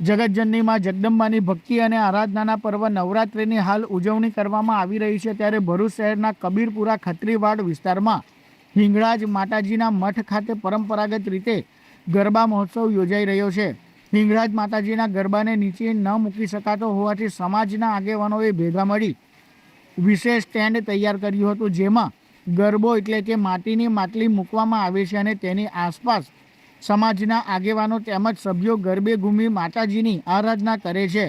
જગતજનનીમાં જગદંબાની ભક્તિ અને આરાધનાના પર્વ નવરાત્રિની હાલ ઉજવણી કરવામાં આવી રહી છે ત્યારે ભરૂચ શહેરના કબીરપુરા ખત્રીવાડ વિસ્તારમાં હિંગળાજ માતાજીના મઠ ખાતે પરંપરાગત રીતે ગરબા મહોત્સવ યોજાઈ રહ્યો છે. હિંગળાજ માતાજીના ગરબાને નીચે ન મૂકી શકાતો હોવાથી સમાજના આગેવાનોએ ભેગા મળી વિશેષ સ્ટેન્ડ તૈયાર કર્યું હતું, જેમાં ગરબો એટલે કે માટીની માટલી મૂકવામાં આવે છે અને તેની આસપાસ સમાજના આગેવાનો તેમજ સભ્યો ગરબે ઘૂમી માતાજીની આરાધના કરે છે.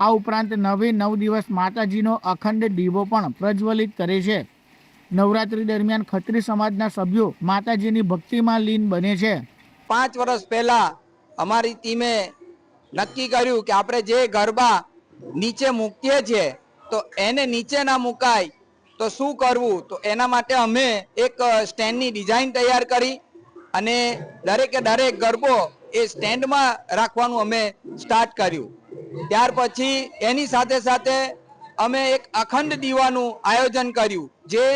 આ ઉપરાંત નવે નવ દિવસ માતાજીનો અખંડ દીવો પણ પ્રજ્વલિત કરે છે. નવરાત્રી દરમિયાન ખત્રી સમાજના સભ્યો માતાજીની ભક્તિમાં લીન બને છે. પાંચ વર્ષ પહેલા અમારી ટીમે નક્કી કર્યું કે આપણે જે ગરબા નીચે મૂકીએ છીએ તો એને નીચે ના મુકાય, તો શું કરવું? તો એના માટે અમે એક સ્ટેન્ડની ડિઝાઇન તૈયાર કરી અને દરેકે દરેક ગરબો એ સ્ટેન્ડમાં રાખવાનું અમે સ્ટાર્ટ કર્યું. ત્યાર પછી એની સાથે સાથે અમે એક અખંડ દીવાનું આયોજન કર્યું, જે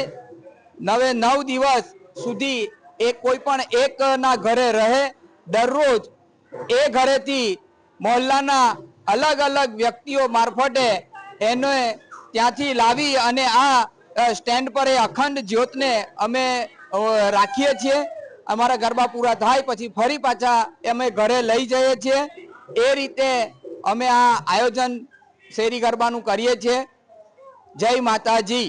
નવે નવ દિવસ સુધી એ કોઈ પણ એકના ઘરે રહે. દરરોજ એ ઘરેથી મોહલ્લાના અલગ અલગ વ્યક્તિઓ મારફતે એને ત્યાંથી લાવી અને આ સ્ટેન્ડ પર એ અખંડ જ્યોતને અમે રાખીએ છીએ. અમારા ગરબા પૂરા થાય પછી ફરી પાછા અમે ઘરે લઈ જઈએ છીએ. એ રીતે અમે આ આયોજન શેરી ગરબાનું કરીએ છીએ. જય માતાજી.